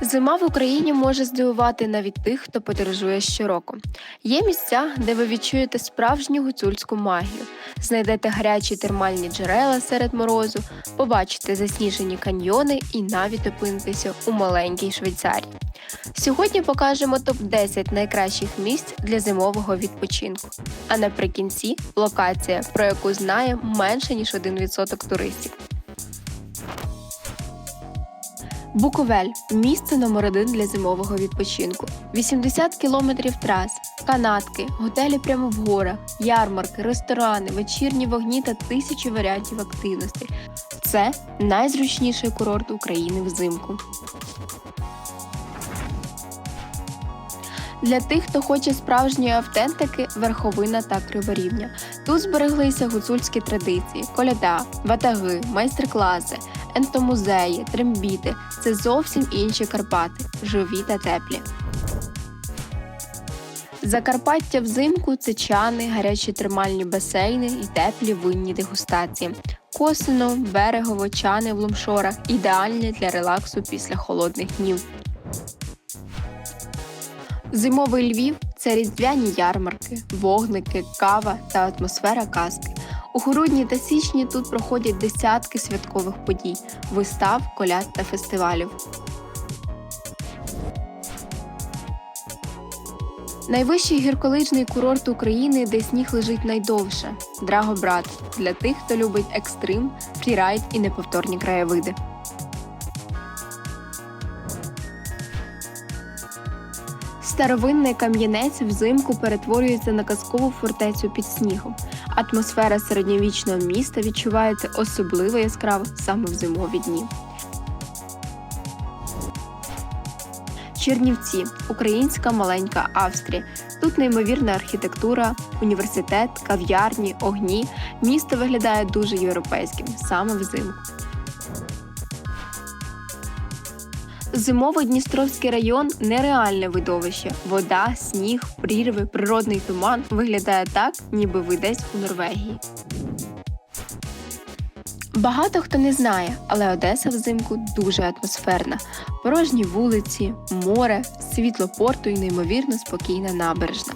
Зима в Україні може здивувати навіть тих, хто подорожує щороку. Є місця, де ви відчуєте справжню гуцульську магію, знайдете гарячі термальні джерела серед морозу, побачите засніжені каньйони і навіть опинитеся у маленькій Швейцарії. Сьогодні покажемо топ 10 найкращих місць для зимового відпочинку. А наприкінці локація, про яку знає менше ніж 1% туристів. Буковель місце номер один для зимового відпочинку. 80 кілометрів трас, канатки, готелі прямо в горах, ярмарки, ресторани, вечірні вогні та тисячі варіантів активностей. Це найзручніший курорт України взимку. Для тих, хто хоче справжньої автентики, верховина та криворівня. Тут збереглися гуцульські традиції, коляда, ватаги, майстер-класи, ентомузеї, трембіти це зовсім інші Карпати, живі та теплі. Закарпаття взимку це чани, гарячі термальні басейни і теплі винні дегустації. Косино, берегово, чани в лумшорах ідеальні для релаксу після холодних днів. Зимовий Львів це різдвяні ярмарки, вогники, кава та атмосфера казки. У грудні та січні тут проходять десятки святкових подій, вистав, коляд та фестивалів. Найвищий гірколижний курорт України, де сніг лежить найдовше Драгобрат для тих, хто любить екстрим, фрірайд і неповторні краєвиди. Старовинний кам'янець взимку перетворюється на казкову фортецю під снігом. Атмосфера середньовічного міста відчувається особливо яскраво саме в зимові дні. Чернівці українська маленька Австрія. Тут неймовірна архітектура, університет, кав'ярні, огні. Місто виглядає дуже європейським саме взимку. Зимовий Дністровський район нереальне видовище. Вода, сніг, прірви, природний туман виглядає так, ніби ви десь у Норвегії. Багато хто не знає, але Одеса взимку дуже атмосферна. Порожні вулиці, море, світло порту і неймовірно спокійна набережна.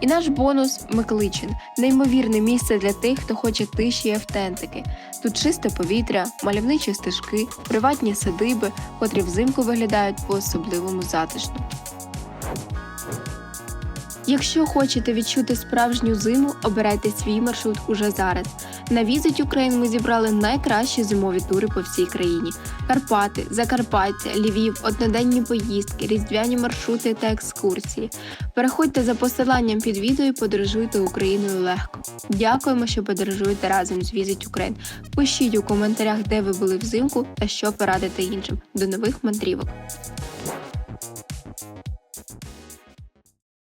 І наш бонус Микличин неймовірне місце для тих, хто хоче тиші і автентики. Тут чисте повітря, мальовничі стежки, приватні садиби, котрі взимку виглядають по-особливому затишно. Якщо хочете відчути справжню зиму, обирайте свій маршрут уже зараз. На Visit Ukraine ми зібрали найкращі зимові тури по всій країні: Карпати, Закарпаття, Львів, одноденні поїздки, різдвяні маршрути та екскурсії. Переходьте за посиланням під відео і подорожуйте Україною легко. Дякуємо, що подорожуєте разом з Visit Ukraine. Пишіть у коментарях, де ви були взимку та що порадити іншим. До нових мандрівок!